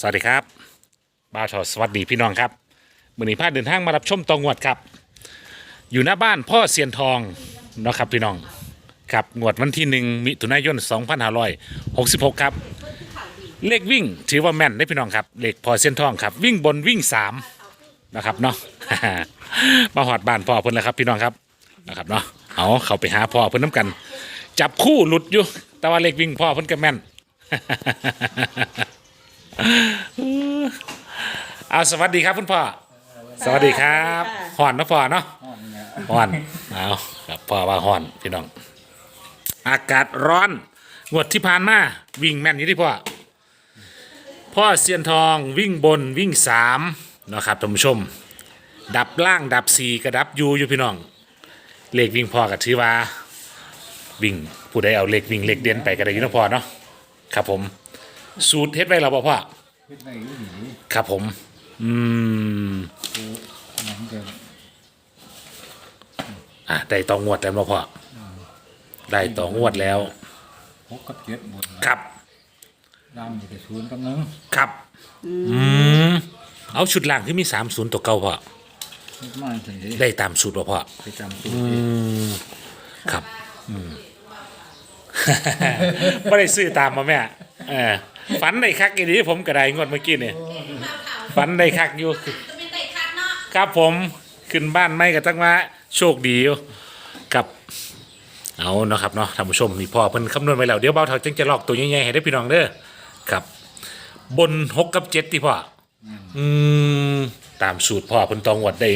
สวัสดีครับบ้าชอสวัสดีพี่น้องครับมือนี้พาเดินทางมารับชมตองวดครับ อยู่หน้าบ้านพ่อเซียนทองนะครับพี่น้องครับงวดวันที่หนึ่งมิถุนายน 2566 ครับ เลขวิ่งถือว่าแม่นได้พี่น้องครับเลขพ่อเซียนทองครับ วิ่งบนวิ่งสามนะครับเนาะ มาหอดบ้านพ่อเพิ่นแล้วครับ พี่น้องครับนะครับเนาะเอาเขาไปหาพ่อเพิ่นน้ำกัน จับคู่หลุดอยู่ แต่ว่าเลขวิ่งพ่อเพิ่นก็แม่น เอาสวัสดีครับคุณพ่อ สวัสดีครับห่อนนะพ่อเนาะห่อนเอาครับพ่อว่าห่อนพี่น้อง อากาศร้อนงวดที่ผ่านมาวิ่งแม่นอยู่ที่พ่อ พ่อเซียนทองวิ่งบนวิ่งสามเนาะครับท่านผู้ชม ดับล่างดับสี่กระดับอยูอยู่พี่น้อง เลขวิ่งพ่อกับถือว่า วิ่งผู้ใดเอาเลขวิ่งเลขเด่นไปก็ได้อยินาะพ่อเนาะครับผม สูตรเฮ็ดไว้เราบ่พ่อเฮ็ดได้อยู่นี่ครับผม อืมหนังจะอะได้ต่องวดแล้วบ่พ่อได้ต่องวดแล้วหกกับเจ็ดบนนะครับ ล่างอยู่แต่ศูนย์กับหนึ่งครับ อืมเอาชุดล่างที่มีสามศูนย์ตัวเก่าพ่อนิดหน่อยถึงจะได้ตามสูตรบ่พ่อไปจำสูตรอืมครับ อืม ไม่ได้ซื้อตามมาแม่เออ ฝันได้คักอีนี้ผมก็ได้งวดเมื่อกี้นี่ฝันได้คักอยู่จะเป็นไต่คัดเนาะครับผมขึ้นบ้านไม่กับตั้งมาโชคดีอยู่กับเอาเนาะครับเนาะท่านผู้ชมนี่พ่อเพิ่นคำนวณไว้แล้วเดี๋ยวเบาเท่าจังจะลอกตัวใหญ่ๆให้ได้พี่น้องเด้อครับ บนหกกับเจ็ดที่พ่ออืมตามสูตรพ่อเพิ่นตองวดได้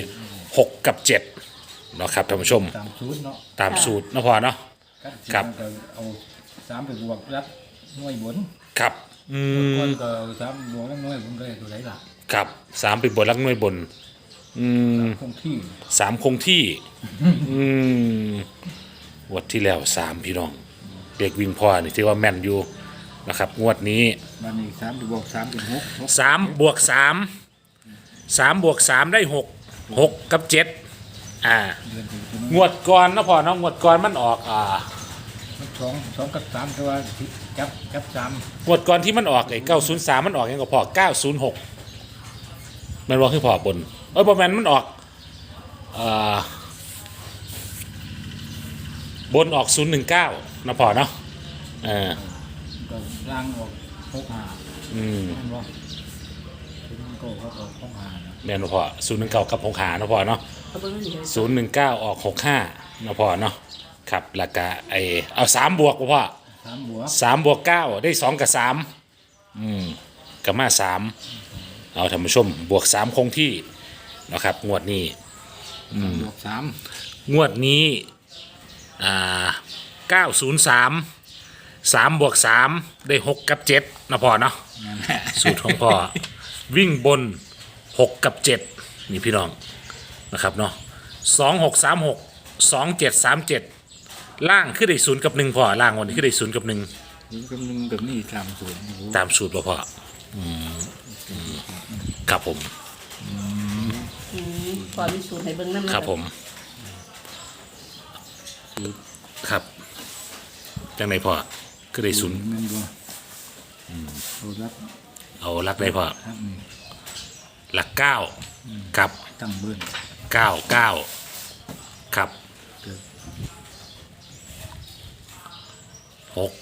หกกับเจ็ดเนาะครับท่านผู้ชม ตามสูตรเนาะตามสูตรเนาะพ่อเนาะครับก็เอาสามไปบวกรับหน่วยบนครับ อืก้อมนก็เอาสามบวกรับหน่วยบนก็ได้ตัวไหนล่ะครับสามเป็นบนลักหน่วยบน อืมคงที่สามคงที่ อืมงวดที่แล้วสามพี่น้อง เด็กวิ่งพ่อนี่ที่ว่าแม่นอยู่นะครับ งวดนี้มันอีกสามไปบวกสามเป็นหกหกสามบวกสามสามบวกสามได้หกหกกับเจ็ดอ่า เดือนถึงตัวนึงงวดก่อนนะพ่อเนาะงวดก่อนมันออกอ่า มันสองสองกับสามแต่ว่าจับจับสามงวดก่อนที่มันออกไอ้เก้าศูนย์สามมันออกยังก็พอเก้าศูนย์หกมันว่าคือพอบนเออประมาณมันออกอ่าบนออกศูนย์หนึ่งเก้านะพอเนาะเออก็ล่างออกหกห้าอืมเห็นบ่ศูนย์ก็เขาออกหกห้านะแม่นบ่พอศูนย์หนึ่งเก้ากับหกหานะพอเนาะเขาเบิ้งนี่ศูนย์หนึ่งเก้าออกหกห้านะพอเนาะ ครับแล้วก็ไอเอาสามบวกบ่พ่อสามบวกสามบวกเก้าได้สองกับสามอืมกับมาสามเอาท่านผู้ชม บวกสามคงที่นะครับ งวดนี้บวกสามงวดนี้อ่าเก้าศูนย์สามสามบวกสามได้หกกับเจ็ดนะพ่อเนาะ นั่นแหละสูตรของพ่อ วิ่งบนหกกับเจ็ดนี่พี่น้องนะครับเนาะสองหกสามหกสองเจ็ดสามเจ็ด ล่างขึ้นได้ศูนย์กับหนึ่งพ่อล่างวันนี้ขึ้นได้ศูนย์กับหนึ่งศูนย์กับหนึ่งกับนี่สามศูนย์โอ้โหตามสูตรบ่พ่ออืมอืมครับผมพอมีสูตรให้เบิ้งนั่นครับผมครับจังไหนพ่อขึ้นได้ศูนย์เงินบ่โทรรับเอาลักได้พ่อครับนี่หลักเก้าครับตั้งเบิ้ลเก้าเก้าครับ เกิด หก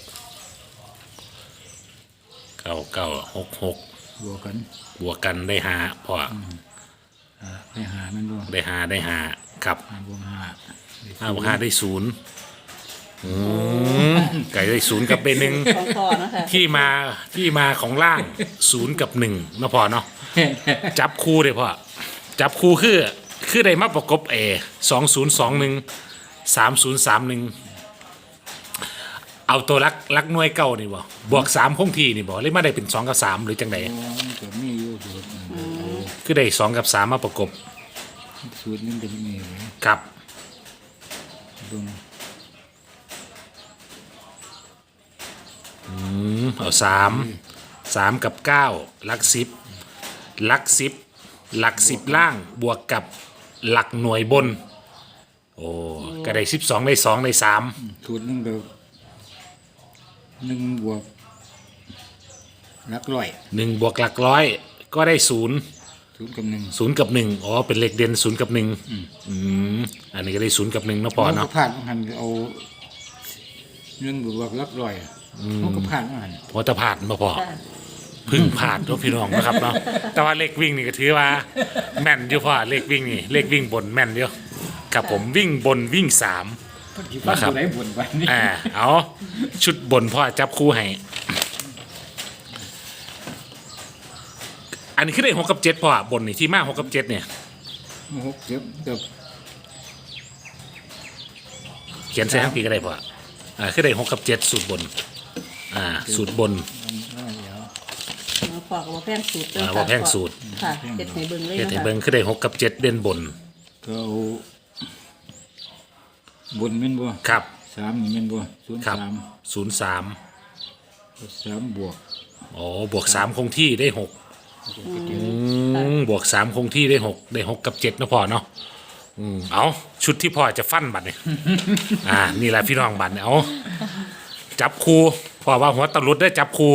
เก้าเก้าหกหกบวกกันบวกกันได้หาพ่ออ่าไปหามันบ่ได้หาได้หาครับหาบวกห้าห้าบวกห้าได้ศูนย์อืมไก่ได้ศูนย์กับเป็นหนึ่งของพอนะคะที่มาที่มาของล่างศูนย์กับหนึ่งเนาะพ่อเนาะจับคู่เลยพ่อจับคู่คือ คือได้มาประกบเอสองศูนย์สองหนึ่งสามศูนย์สามหนึ่ง เอาตัวรักรักหน่วยเก่านี่บ่บวกสามคงที่นี่บ่เลยมาได้เป็นสองกับสามหรือจังไดโอ้มันก็มีอยู่สูตรคือได้สองกับสามมาประกบสูตรหนึงก็มีไว้ครับ เบิ่งอืมเอาสามสามกับเก้าหลักสิบหลักสิบหลักสิบล่างบวกกับหลักหน่วยบน โอ้ก็ได้สิบสองได้สองได้สามสูตรหนึงก็ หนึ่งบวกรักร้อยหนึ่งบวกหลักร้อย ก็ได้ศูนย์ศูนย์กับหนึ่งศูนย์กับหนึ่งอ๋อเป็นเลขเด่นศูนย์กับหนึ่งอืมอันนี้ก็ได้ศูนย์กับหนึ่งเนาะพอเขาเนาะก็ผ่านหันเอาเงินบวกรักร้อยอะเขาก็ผ่านหันพอจะผ่านมาพอค่ะพึ่งผ่านตัวพี่น้องนะครับเนาะแต่ว่าเลขวิ่งนี่ก็ถือว่า แม่นอยู่พ่อเลขวิ่งนี่เลขวิ่งบนแม่นอยู่กับผมวิ่งบนวิ่งสาม ฟังนะครับตัวไหนบ่นไปนี่อ่า เอา ชุดบนพ่อจับคู่ให้ อันนี้คือได้หกกับเจ็ดพ่อบนนี่ที่มาหกกับเจ็ดเนี่ย หกเจ็บเกือบเขียนใส่ทั้งปีก็ได้พ่ออ่าคือได้หกกับเจ็ดสูตรบน อ่า สูตรบนเดี๋ยวเอาพอกับว่าแพงสูตรเด้ออ่าค่ะว่าแพงสูตร ค่ะเฮ็ดให้เบิ่งเลยเฮ็ดนะให้คะเบิ่งคือได้หกกับเจ็ดเด่นบน ก็เอา บนแม่นบ่ครับ สามนี่แม่นบ่ศูนย์ครับ สามศูนย์สามสามบวกอ๋อ บวกสามคงที่ได้หกอืมบวกสามคงที่ได้หกได้หกกับเจ็ดนะพ่อเนาะอืมเอาชุดที่พ่อจะฟันบัตรเนี่ย อ่า นี่แหละพี่น้องบัตรเนี่ยเอาจับคูพ่อว่าหัวตะลุดได้จับคู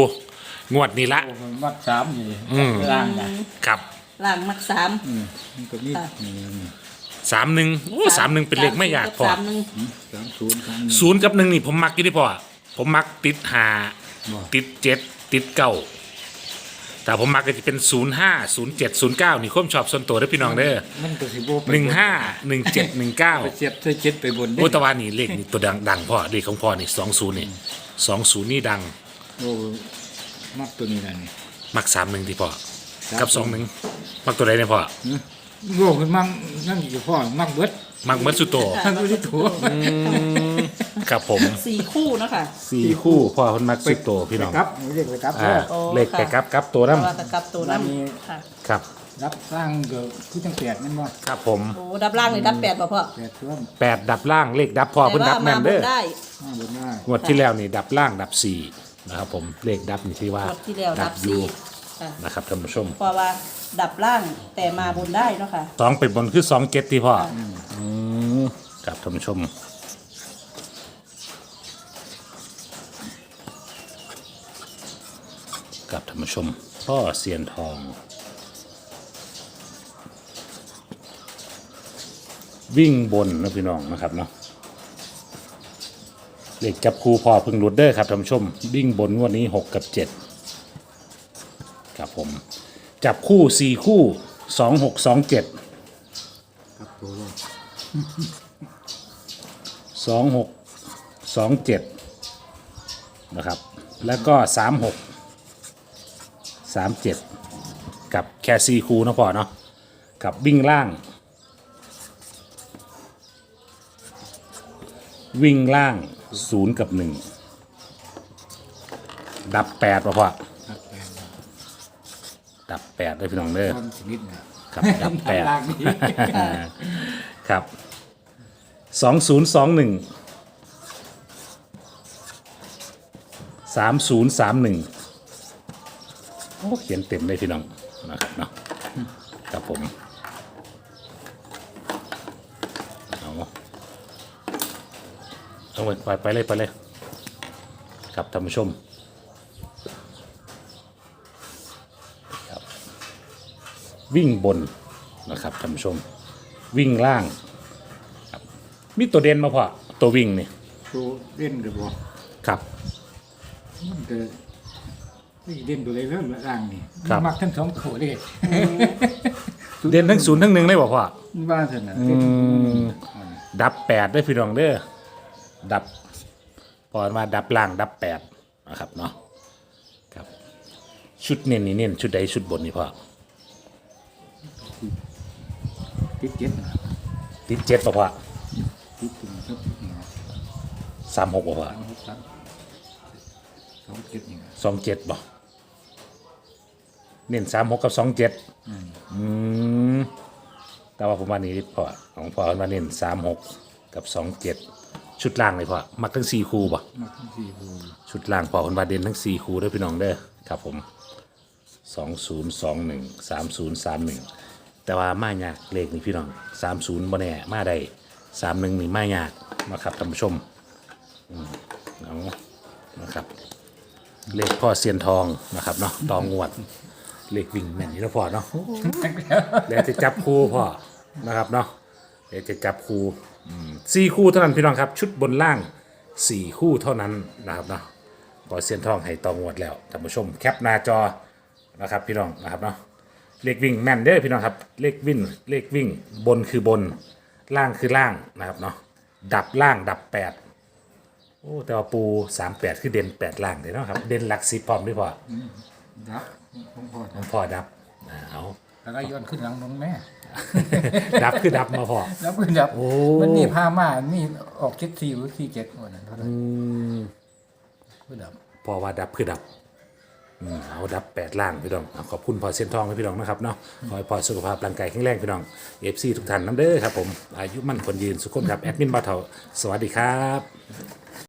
งวดนี้ละ โอ้มันมัดสามนี่อืม ล่างได้ครับล่างมักสาม อืมมันก็มีค่ะนี่นี่ สามหนึ่งโอ้สามหนึ่งเป็นเลขไม่ยากพอสามหนึ่งสามศูนย์สามหนึ่งศูนย์กับหนึ่งนี่ผมมักอยู่ที่พ่อผมมักติดหาบ่ติดเจ็ดติดเก้าแต่ผมมักก็จะเป็นศูนย์ห้าศูนย์เจ็ดศูนย์เก้านี่ความชอบส่วนตัวเด้อพี่น้องเด้อมันก็สิบ่ไปหนึ่งห้าหนึ่งเจ็ดหนึ่งเก้า ไปเสียบใส่เจ็ดไปบนเด้โอ้แตะวันนี่เลขนี่ตัวดังดังพ่อเลขของพ่อนี่สองศูนย์นี่สองศูนย์นี่ดัง โอ้มักตัวนี้น่ะนี่ มักสามหนึ่งที่พ่อ กับสองหนึ่งมักตัวใดเนี่ยพ่อหึโง่ขึ้นมั่ง นั่งอยู่พ่อมักเบิดมักเมื่อสุดโตทั้งที่ถูกครับผมสี่คู่เนาะค่ะ สี่คู่พ่อคนมักสุดโตพี่น้องไปครับเรียกไปครับอ่าโอ้เลขไปค่ะครับครับตัวแต่น้ว่าตะกลับตัวนั้นค่ะำครับ รับสร้างก็คือจังแปดนั่นบ่ครับผมโอ้ดับล่างเลยดับแปดบ่พ่อแปดช่วงแปดดับล่างเลขดับพ่อเพิ่นดับแม่นเด้อได้ ห้าบนได้งวดที่แล้วนี่ดับล่างดับสี่นะครับผมเลขดับนี่ที่ว่างวดที่แล้วดับอยู่สี่ ค่ะ นะครับท่านผู้ชมเพราะว่าดับล่างแต่มาบนได้เนาะค่ะ สองเป็นบนคือสองเจ็ดที่พ่ออืมครับท่านผู้ชม กับท่านผู้ชม พ่อเซียนทอง วิ่งบนนะพี่น้องนะครับเนาะเลขจับคู่พอเพึ่งหลุดเด้อครับท่านผู้ชม วิ่งบนงวดนี้หกกับเจ็ดครับ ผม จับคู่สี่คู่สองหกสองเจ็ดครับตัวเลยสองหกสองเจ็ดนะครับ แล้วก็สามหกสามเจ็ดกับแค่สี่คู่นะพอเนาะกับวิ่งล่าง วิ่งล่างศูนย์กับหนึ่งดับแปดป่ะพ่อ ดับแปดเลยพี่น้องเด้อต้นชนิดน่ะครับดับแปดทำล่างนี่ครับสองศูนย์สองหนึ่งสามศูนย์สามหนึ่งโอ้เขียนเต็มเลยพี่น้องนะครับเนาะครับผมเอาเอาไปไปไปเลยไปเลยครับท่านผู้ชมครับ วิ่งบนนะครับท่านผู้ชม วิ่งล่างครับมีตัวเด่นมาพอตัววิ่งนี่ตัวเล่นก็บ่ครับ มันก็นี่เล่นตัวเลยเริ่มล่างนี่ครับ มักทั้งสองตัวเลยเด่นทั้งศูนย์ทั้งหนึ่งได้บอกพ่อ บ้านซั่นน่ะอืม ดับแปดได้พี่น้องเด้อดับพอมาดับล่างดับแปดนะครับเนาะครับ ชุดเน้นนี่เน้นชุดใดชุดบนนี่พ่อ ติดเจ็ดติดเจ็ดป่ะพ่อติดถึงครับนี่นะสามหกป่ะพ่อสองเจ็ดนี่ะสองเจ็ดบ่เน้นสามหกกับสองเจ็ดอืมแต่ว่าผมว่านี่พ่อของพ่อมาเน้นสามหกกับสองเจ็ดชุดล่างเลยพ่อมักทั้งสี่คู่ป่ะ มาทั้งสี่คูชุดล่างพ่อคนบาเดนทั้งสี่คู่ด้วยพี่น้องเด้อครับผมสองศูนย์สองหนึ่งสามศูนย์สามหนึ่ง แต่ว่ามาหยากเลขนี่พี่น้องสามศูนย์บ่แน่มาได้สามหนึ่งนี่มาหยากมาครับท่านผู้ชมเอานะครับเลขพ่อเซียนทองนะครับเนาะตองงวดเลขวิ่งแม่นนี่แล้วพอเนาะเดี๋ยวจะจับคู่พ่อนะครับเนาะเดี๋ยวจะจับคู่สี่คู่เท่านั้นพี่น้องครับ ชุดบนล่างสี่คู่เท่านั้นนะครับเนาะพอเซียนทองให้ตองงวดแล้วท่านผู้ชมแคปหน้าจอนะครับพี่น้องนะครับเนาะ เลขวิ่งแม่นเด้อพี่น้องครับเลขวิ่งเลขวิ่งบนคือบน ล่างคือล่างนะครับเนาะดับล่างดับแปดโอ้แต่ว่าปูสามแปดคือเด่นแปดล่างเลยเนาะครับเด่นหลักสิบพร้อมด้วยพ่อดับผมพอของพ่อดับอ่าเอาแล้วก็ย้อนขึ้นหลังลงแม่ ดับคือดับมาพ่อแล้วก็ดับโอ้มันมีผ้าม่ามีออกเจ็ดสี่หรือสี่เจ็ดวันนั้นเท่านั้นอืมคือดับพ่อว่าดับคือดับ อืมเอาดับแปดล่างพี่น้องเอาขอบคุณพ่อเส้นทองให้พี่น้องนะครับเนาะขอให้พ่อสุขภาพร่างกายแข็งแรงพี่น้องเอฟซีทุกท่านน้ำเด้อครับผมอายุมั่นคนยืนสุขคนครับแอดมินบ่าวเทาสวัสดีครับ